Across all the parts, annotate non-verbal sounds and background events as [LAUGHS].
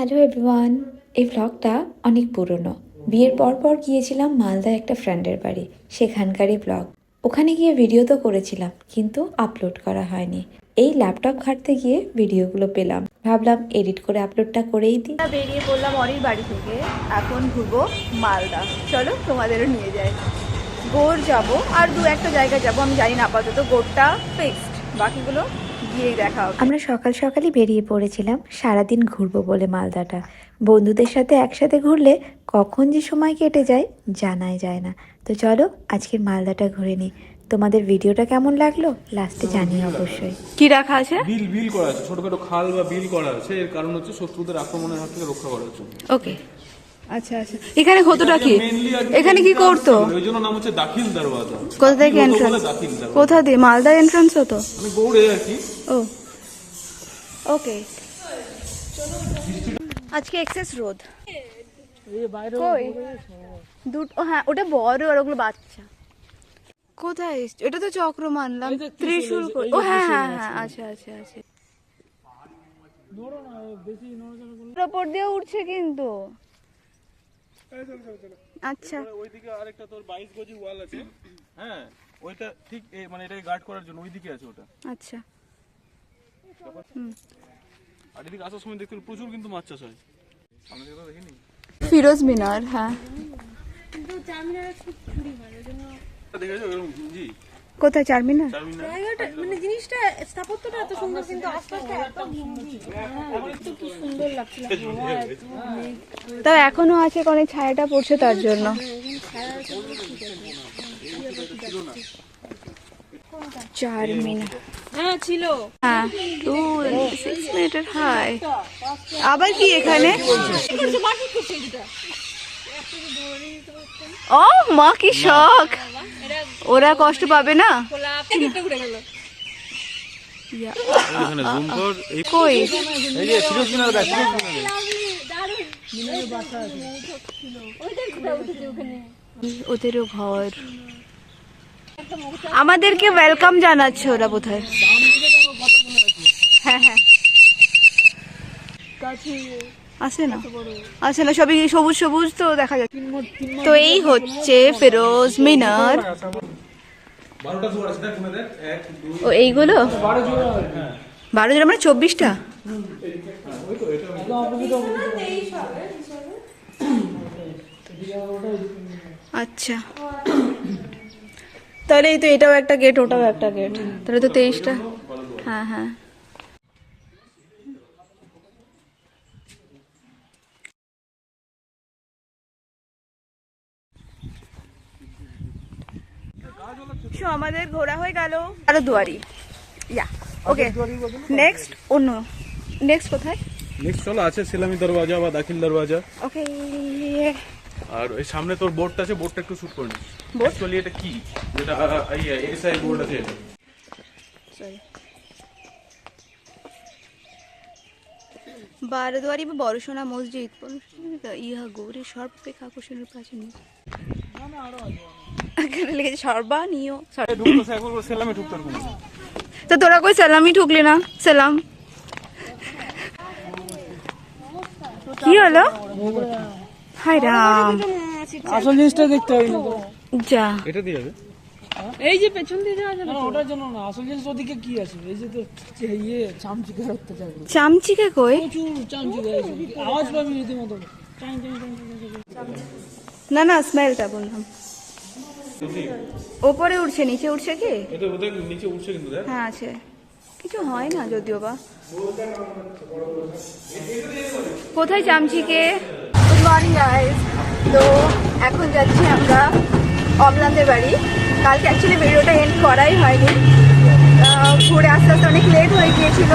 Hello everyone এই ব্লগটা অনেক পুরনো। বিয়ের পর পর গিয়েছিলাম মালদা একটা ফ্রেন্ডের বাড়ি, সেখানকারই ব্লগ ওখানে গিয়ে ভিডিও তো করেছিলাম, কিন্তু আপলোড করা হয়নি। এই ল্যাপটপ ঘাটতে গিয়ে ভিডিওগুলো পেলাম। ভাবলাম এডিট করে আপলোডটা করেই দিই। বেরিয়ে পড়লাম অনির বাড়ি থেকে। এখন ঘুরবো মালদা। চলো তোমাদেরও নিয়ে যাই। গোড় যাব। আর দু একটা জায়গায় যাব। আমি জানি না আপাতত গোড়টা ফিক্সড বাকিগুলো গিয়েই দেখা হবে। আমরা সকাল সকালই বেরিয়ে পড়েছিলাম সারাদিন ঘুরবো বলে মালদাটা। বন্ধুদের সাথে একসাথে ঘুরলে কখন যে সময় কেটে যায় জানাই যায় না। তো চলো আজকের মালদাটা ঘুরে নিই। তোমাদের ভিডিওটা কেমন লাগল লাস্টে জানিয়ে অবশ্যই। কি রাখা আছে? বিল বিল করা আছে ছোটখাটো খাল বা বিল করা আছে এর কারণ হচ্ছে শত্রুদের আক্রমণের হাত থেকে রক্ষা করার জন্য। ওকে আচ্ছা আচ্ছা। এখানে কতটা কি? এখানে কি করতো? ওই জন্য নাম হচ্ছে দাখিল দরওয়াজা। কোথা থেকে এন্ট্রান্স কোথা দিয়ে? মালদা এন্ট্রান্স হতো? মানে গৌড়ে আর কি ও। ওকে। আজকে এক্সেস রোদ। কই? দুটো হ্যাঁ ওটা বড় আর ওগুলো বাচ্চা। কোথায় এসছে? এটা তো চক্র মানলাম। ত্রিশূল ও হ্যাঁ হ্যাঁ হ্যাঁ আচ্ছা আচ্ছা আচ্ছা। ওপর দিয়ে উঠছে কিন্তু। আচ্ছা। ওইদিকে আরেকটা তোর বাইশ গজি ওয়াল আছে। হ্যাঁ ওইটা ঠিক এ- মানে এটাকে গার্ড করার জন্য ওইদিকে আছে ওটা। আচ্ছা। আর এদিকে আসার সময় দেখতে প্রচুর কিন্তু মাছ চাষ হয়। সামনে থেকে তো দেখিনি। ফিরোজ মিনার হ্যাঁ। দেখেছ? জি। কোথায়? চারমিনার? মানে জিনিসটা স্থাপত্যটা এত সুন্দর কিন্তু আশপাশটা এত তো কি সুন্দর। লাগছিল হাওয়া তাও এখনও আছে অনেক ছায়াটা পড়ছে তার জন্য। হ্যাঁ হ্যাঁ। টু সিক্স মিনিটের হাই আবার কি এখানে? ও মা কি শখ। ওরা কষ্ট পাবে না? কই? ওদেরও ঘর। আমাদেরকে ওয়েলকাম জানাচ্ছে ওরা বোধহয়। হ্যাঁ হ্যাঁ। আসে না। আসে না সবই সবুজ সবুজ তো দেখা যাচ্ছে। তো এই হচ্ছে ফিরোজ মিনার। মনে ও এইগুলো? বারো জোড়া মানে চব্বিশটা? আচ্ছা। তাহলে এই তো এটাও একটা গেট ওটাও একটা গেট তাহলে তো তেইশটা। হ্যাঁ হ্যাঁ। So, আমাদের ঘোরা হয়ে গেল। আরও দুয়ারি ইয়া ওকে নেক্সট অন্য নেক্সট কোথায়? নেক্সট চলো আছে সেলামি দরওয়াজা বা দাখিল দরওয়াজা। ওকে আর এই সামনে তোর বোর্ডটা আছে বোর্ডটা একটু শুট করে নিস। Board? অ্যাকচুয়ালি এটা কি? যেটা এসআই বোর্ড আছে এটা। বারোদুয়ারি বা বড়সোনা মসজিদ। ইহা গৌরী সর্বাপেক্ষা আকর্ষণীয় প্রাচীন। এখানে লিখেছে সর্বানীয়। তো তোরা কই সালামই ঠুকলি না? সালাম। কি হলো? হাই রাম। আসল জিনিসটা দেখতে হবে যা। এটা দিয়ে যাবে। এই যে পেছন দিয়ে যাওয়া যাবে না, ওটার জন্য না আসল জিনিস ওদিকে কি আছে? এই যে তো ইয়ে অত্যাচার করে। চামচিকে কই? প্রচুর চামচিকা আওয়াজ পাবি রীতিমতো। চাই চাই চাই চাই না না স্মেলটা বললাম। ওপরে উঠছে নিচে উঠছে কি? নিচে উঠছে কিন্তু হ্যাঁ আছে। কিছু হয় না যদিও বা। কোথায় চামচিকে গুড মর্নিং গাইস তো এখন যাচ্ছি আমরা অমলানদের বাড়ি। কালকে অ্যাকচুয়ালি ভিডিওটা এন্ড করাই হয়নি। ঘুরে আস্তে আস্তে অনেক লেট হয়ে গিয়েছিল।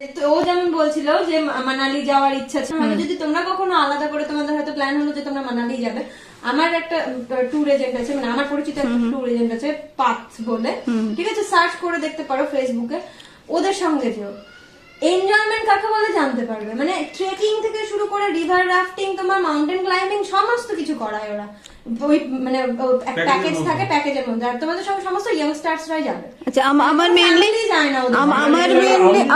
তো ও যেমন বলছিল যে মানালি যাওয়ার ইচ্ছা ছিল। মানে যদি তোমরা কখনো আলাদা করে তোমাদের হয়তো প্ল্যান হলো যে তোমরা মানালি যাবে। আমার একটা ট্যুর এজেন্ট আছে মানে আমার পরিচিত একটা ট্যুর এজেন্ট আছে পাথ বলে। ঠিক আছে? সার্চ করে দেখতে পারো ফেসবুকে ওদের সঙ্গে যেও। এনজয়মেন্ট কাকে বলে জানতে পারবে। মানে ট্রেকিং থেকে শুরু করে রিভার রাফটিং তোমার মাউন্টেন ক্লাইম্বিং সমস্ত কিছু করায় ওরা। ওই মানে প্যাকেজ থাকে প্যাকেজের মধ্যে। আর তোমাদের সব সমস্ত ইয়াংস্টার্সরাই যাবে। আচ্ছা আমার আমার মেনলি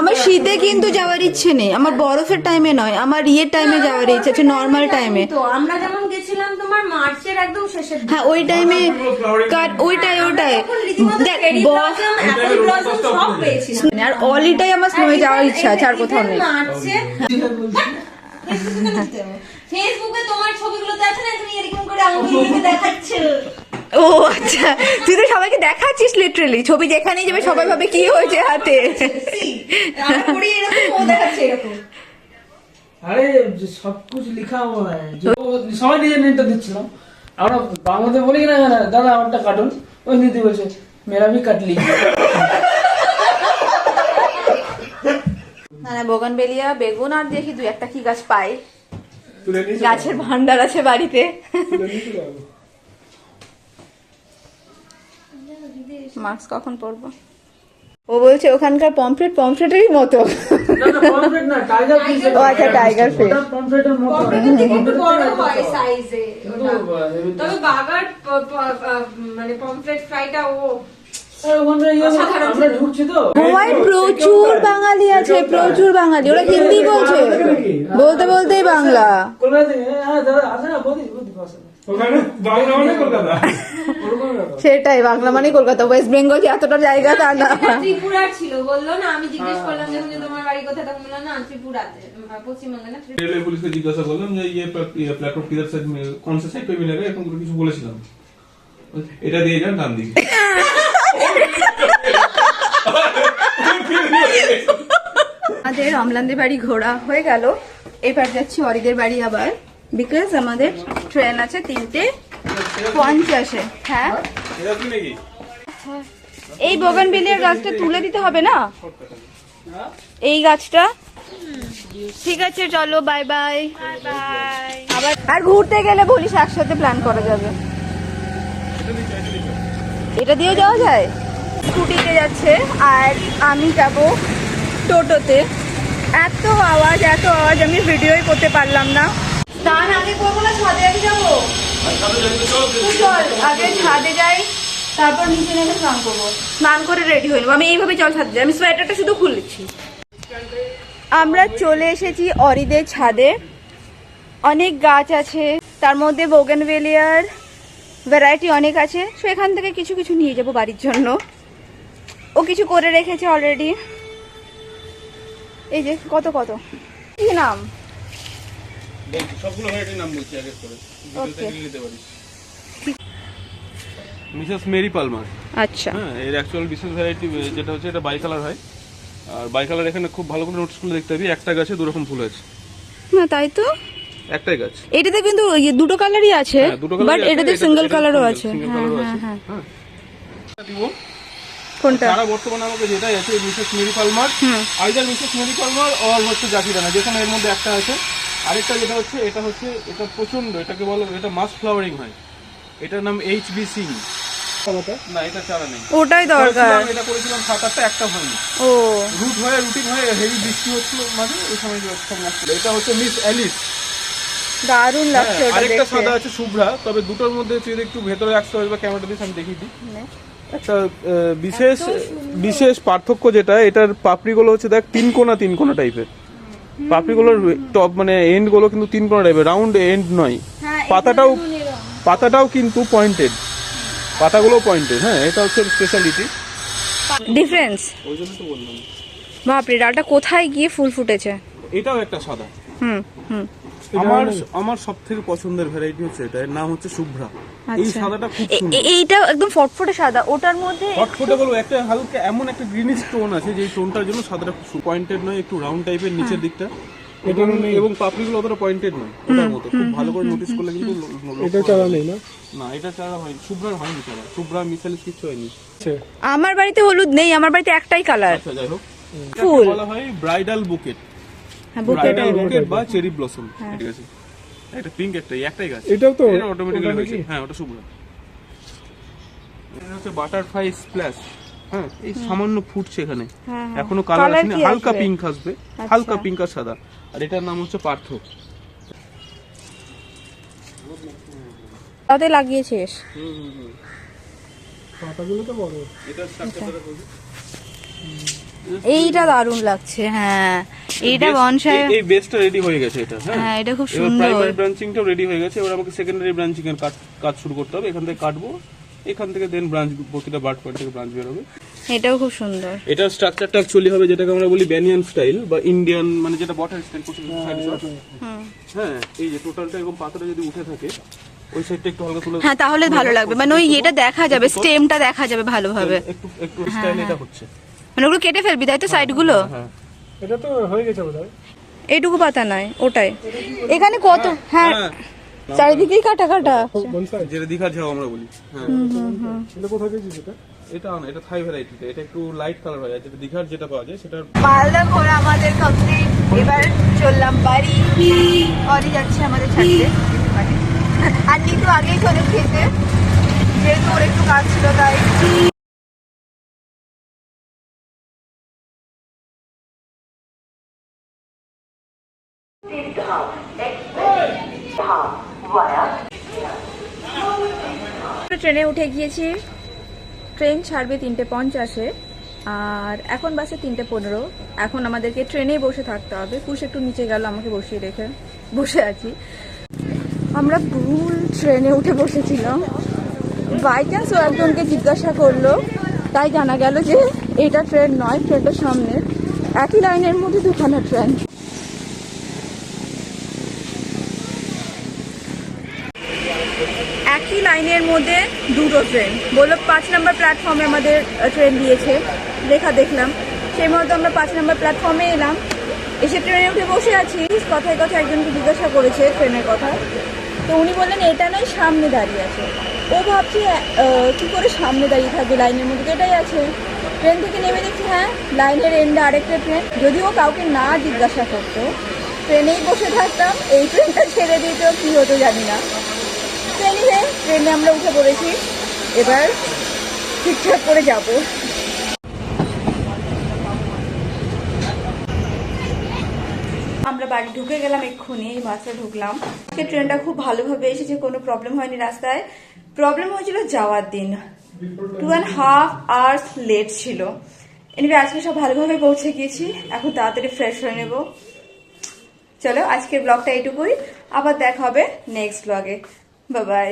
আমার শীতে কিন্তু যাওয়ার ইচ্ছে নেই। আমার বরফের টাইমে নয় আমার ইয়ের টাইমে যাওয়ার ইচ্ছে আছে নর্মাল টাইমে তো। আমরা যেমন গেছিলাম তোমার মার্চের একদম শেষের হ্যাঁ ওই টাইমে ওইটাই ওইটাই। দেখ। আর অলিটাই আমার স্নোয়ে যাওয়ার ইচ্ছা আছে আর কোথাও নেই। মার্চে [LAUGHS] [LAUGHS] [LAUGHS] ফেসবুকে তোমার ছবিগুলো তো না? তুমি এরকম করে আমাকে দেখাচ্ছ। ও আচ্ছা। তুই তো সবাইকে দেখাচ্ছিস লিটারেলি ছবি যেখানেই যাবে সবাই ভাবে কি হয়েছে হাতে। আরে সব কিছু লেখা আমার সবাই নিজের নেটটা দিচ্ছিলাম। আমরা বাংলাতে বলি না দাদা আমারটা কাটুন। ওই দিদি বলছে মেরা ভি কাটলি মানে না বোগান বেলিয়া বেগুন আর দেখি দুই একটা কি গাছ পাই গাছের ভান্ডার আছে বাড়িতে। মাস্ক কখন পরবো? ও বলছে ওখানকার পমফ্রেট পমফ্রেটেরই মতো। না না পমফ্রেট না টাইগার ফিশ ও আচ্ছা টাইগার ফিশ হয় তবে বাগার মানে পমফ্রেট ফ্রাইটা ও প্রচুর বাঙালি আছে প্রচুর বাঙালি। ওরা হিন্দি বলছে। বলতে বলতেই বাংলা। সেটাই বাংলা মানে কলকাতা। ওয়েস্ট বেঙ্গল এতটা জায়গা তা না। ত্রিপুরা ছিল বলল না আমি জিজ্ঞেস করলাম যে তোমার তখন বলল না ত্রিপুরাতে পশ্চিমবঙ্গে না পুলিশকে জিজ্ঞাসা করলাম যে ইয়ে প্ল্যাটফর্ম কিদার সাইড কোন সাইড কিছু বলেছিলাম। এটা দিয়ে যান ডান দিকে। আমাদের অমলানদের বাড়ি ঘোরা হয়ে গেল। এবার যাচ্ছি অরিদের বাড়ি আবার বিকজ আমাদের ট্রেন আছে তিনটে পঞ্চাশে হ্যাঁ? এই বগানবেলিয়ার গাছটা তুলে দিতে হবে না? এই গাছটা? ঠিক আছে চলো বাই বাই আবার আর ঘুরতে গেলে বলিস একসাথে প্ল্যান করা যাবে। এটা দিয়েও যাওয়া যায়? স্কুটিতে যাচ্ছে আর আমি যাব টোটোতে। এত আওয়াজ এত আওয়াজ আমি ভিডিওই করতে পারলাম না। স্নান আগে করব না ছাদে আগে যাব? চল আগে ছাদে যাই তারপর নিচে নেমে স্নান করব। স্নান করে রেডি হয়ে নেব। আমি এইভাবে চল ছাদে যাই। আমি সোয়েটারটা শুধু খুলেছি আমরা চলে এসেছি অরিদের ছাদে। অনেক গাছ আছে তার মধ্যে বোগেনভেলিয়ার ভ্যারাইটি অনেক আছে সো এখান থেকে কিছু কিছু নিয়ে যাব বাড়ির জন্য। ও কিছু করে রেখেছে অলরেডি এই যে কত কত? কি নাম? সবগুলো ভ্যারাইটির নাম বলছি আগে করে। নিতে পারিস। Mrs Mary Palmer. আচ্ছা। হ্যাঁ এর অ্যাকচুয়াল বিশেষ ভ্যারাইটি যেটা হচ্ছে এটা বাই কালার হয়। আর বাই কালার এখানে খুব ভালো করে নোটিস দেখতে পাবি একটা গাছে দু রকম ফুল আছে না তাই তো? একটাই গাছ। এটাতে কিন্তু ইয়ে দুটো কালারই আছে হ্যাঁ, বাট এটাতে সিঙ্গেল কালারও আছে। হ্যাঁ হ্যাঁ আছে। হ্যাঁ হ্যাঁ। দিব। কোনটা? তারা বর্তমানে আমাকে যেটাই আছে Mrs Mary Palmer. Either Mrs Mary Palmer or হচ্ছে জাকিরানা যেখানে এর মধ্যে একটা আছে। আরেকটা যেটা হচ্ছে এটা হচ্ছে এটা প্রচণ্ড এটাকে বলো এটা মাস ফ্লাওয়ারিং হয়। এটার নাম এইচ বি সিং। না এটা চারা নেই। ওটাই দরকার। এটা করেছিলাম সাত আটটা একটা হয়নি। ও। রুট হয়ে রুটিন হয়ে হেভি বৃষ্টি হচ্ছিল মাঝে ওই সময় এটা হচ্ছে মিস অ্যালিস। দারুণ লাগছে হ্যাঁ, ওটা আরেকটা সাদা আছে শুভ্রা তবে দুটোর মধ্যে তুই যদি একটু ভেতরে আসতে হবে বা ক্যামেরা দিস আমি দেখিয়ে দিই। একটা বিশেষ বিশেষ পার্থক্য যেটা এটার পাপড়িগুলো হচ্ছে দেখ তিন কোনা তিন কোনা টাইপের পাপড়িগুলোর টপ মানে এন্ডগুলো কিন্তু তিন কোনা টাইপের রাউন্ড এন্ড নয়। পাতাটাও পাতাটাও কিন্তু পয়েন্টেড পাতাগুলো পয়েন্টেড হ্যাঁ এটা হচ্ছে স্পেশালিটি ডিফারেন্স ওই জন্য তো বললাম। বাপরে ডালটা কোথায় গিয়ে ফুল ফুটেছে? এটাও একটা সাদা। হুম হুম। আমার আমার সব থেকে পছন্দের ভ্যারাইটি হচ্ছে এটা। এর নাম হচ্ছে শুভ্রা। এই আচ্ছা। সাদাটা খুব সুন্দর। এইটা একদম ফটফটে সাদা। ওটার মধ্যে হটফটে বলব একটা হালকা এমন একটা গ্রিনিশ টোন আছে যে টোনটার জন্য সাদাটা খুব পয়েন্টেড নয় একটু রাউন্ড টাইপের নিচের দিকটা। এবং এবং পাপড়িগুলো অতটা পয়েন্টেড নয় ওটার মতো। খুব ভালো করে নোটিস করলে কিন্তু এটা চারা নেই না? না এটা চারা হয়নি শুভ্রার হয়নি চারা। শুভ্রা মিসালিস কিছু হয়নি। আমার বাড়িতে হলুদ নেই আমার বাড়িতে একটাই কালার আচ্ছা যাই হোক। ফুল। বলা হয় ব্রাইডাল বুকেট হ্যাঁ বুকেট বা চেরি ব্লসম ঠিক আছে? এটা পিঙ্ক একটা একটাই গাছ। এটাও তো এটা অটোমেটিক্যালি হয়েছে। হ্যাঁ ওটা শুভ্রা এটা হচ্ছে বাটারফ্লাই স্প্ল্যাশ হ্যাঁ এই সামান্য ফুটছে এখানে। হ্যাঁ, হ্যাঁ। এখনও কালার আসেনি। হালকা পিঙ্ক আসবে। আচ্ছা। হালকা পিঙ্ক আর সাদা। আর এটার নাম হচ্ছে পার্থ। তাতে লাগিয়েছিস? এটা structure-টা দেখো। এইটা দারুণ লাগছে হ্যাঁ। এইটা বনসাই এই- বেসটা রেডি হয়ে গেছে এটা হ্যাঁ। এটা খুব সুন্দর। প্রাইমারি ব্রাঞ্চিংটাও রেডি হয়ে গেছে এবার আমাকে সেকেন্ডারি ব্রাঞ্চিং এর কাজ কাজ শুরু করতে হবে এখান থেকে কাটবো এখান থেকে দেন ব্রাঞ্চ প্রতিটা পয়েন্ট থেকে ব্রাঞ্চ বেরোবে। এটাও খুব সুন্দর। এটার স্ট্রাকচারটা অ্যাকচুয়ালি হবে যেটাকে আমরা বলি ব্যানিয়ান স্টাইল বা ইন্ডিয়ান মানে যেটা বটার স্টাইল হ্যাঁ এই যে টোটালটা এরকম পাতাটা যদি উঠে থাকে ওই সাইডটা একটু হালকা তুলে হ্যাঁ তাহলে ভালো লাগবে। মানে ওই এটা দেখা যাবে স্টেমটা দেখা যাবে ভালোভাবে। একটু একটু স্টাইল এটা হচ্ছে। মানে ওগুলো কেটে ফেলবি তাই তো সাইডগুলো হ্যাঁ এইটুকু পাতা নয় ওটাই। এখানে কত? হ্যাঁ। হ্যাঁ চারিদিকেই কাটা কাটা যেটা দীঘার ঝাউ আমরা বলি। হ্যাঁ। এটা না এটা থাই ভ্যারাইটিতে এটা একটু লাইট কালার হয়। যেটা দীঘার যেটা পাওয়া যায় সেটা মালদা ঘোরা আমাদের কমপ্লিট এবার চললাম বাড়ি। অরি যাচ্ছে আমাদের ছাড়তে আর নিতু আগেই চলে খেতে। যেহেতু ওর একটু কাজ ছিল তাই ট্রেনে উঠে গিয়েছি। ট্রেন ছাড়বে তিনটে পঞ্চাশে, আর এখন বাসে তিনটে পনেরো। এখন আমাদেরকে ট্রেনেই বসে থাকতে হবে। কুশ একটু নিচে গেল, আমাকে বসিয়ে রেখে বসে আছি। আমরা ভুল ট্রেনে উঠে বসেছিলাম। বাই চান্স ও একজনকে জিজ্ঞাসা করল, তাই জানা গেল যে এটা ট্রেন নয়, ট্রেনটা সামনে একই লাইনের মধ্যে দুখানা ট্রেন একই লাইনের মধ্যে দুটো ট্রেন বলল পাঁচ নম্বর প্ল্যাটফর্মে আমাদের ট্রেন দিয়েছে। লেখা দেখলাম। সেই মতো আমরা পাঁচ নম্বর প্ল্যাটফর্মে এলাম। এসে ট্রেনে উঠে বসে আছি। কথায় কথা একজনকে জিজ্ঞাসা করেছে ট্রেনের কথা। তো উনি বললেন, এটা নয়, সামনে দাঁড়িয়ে আছে। ও ভাবছি কী করে সামনে দাঁড়িয়ে থাকবে লাইনের মধ্যে? এটাই আছে। ট্রেন থেকে নেমে দেখছি হ্যাঁ লাইনের এন্ডে আরেকটা ট্রেন যদিও কাউকে না জিজ্ঞাসা করতো। ট্রেনেই বসে থাকতাম, এই ট্রেনটা ছেড়ে দিতেও কী হতো জানি না। ট্রেনে ট্রেনে আমরা উঠে পড়েছি। এবার ঠিকঠাক করে যাব। আমরা বাড়ি ঢুকে গেলাম এক্ষুনি, বাসে ঢুকলাম। ট্রেনটা খুব ভালোভাবে এসেছে, কোনো প্রবলেম হয়নি রাস্তায়। প্রবলেম হয়েছিল যাওয়ার দিন। Two and half hours late ছিল। এনিবে আজকে সব ভালোভাবে পৌঁছে গিয়েছি। এখন তাড়াতাড়ি ফ্রেশ হয়ে নেব। চলো, আজকের ব্লগটা এইটুকুই আবার দেখা হবে নেক্সট ব্লগে বাই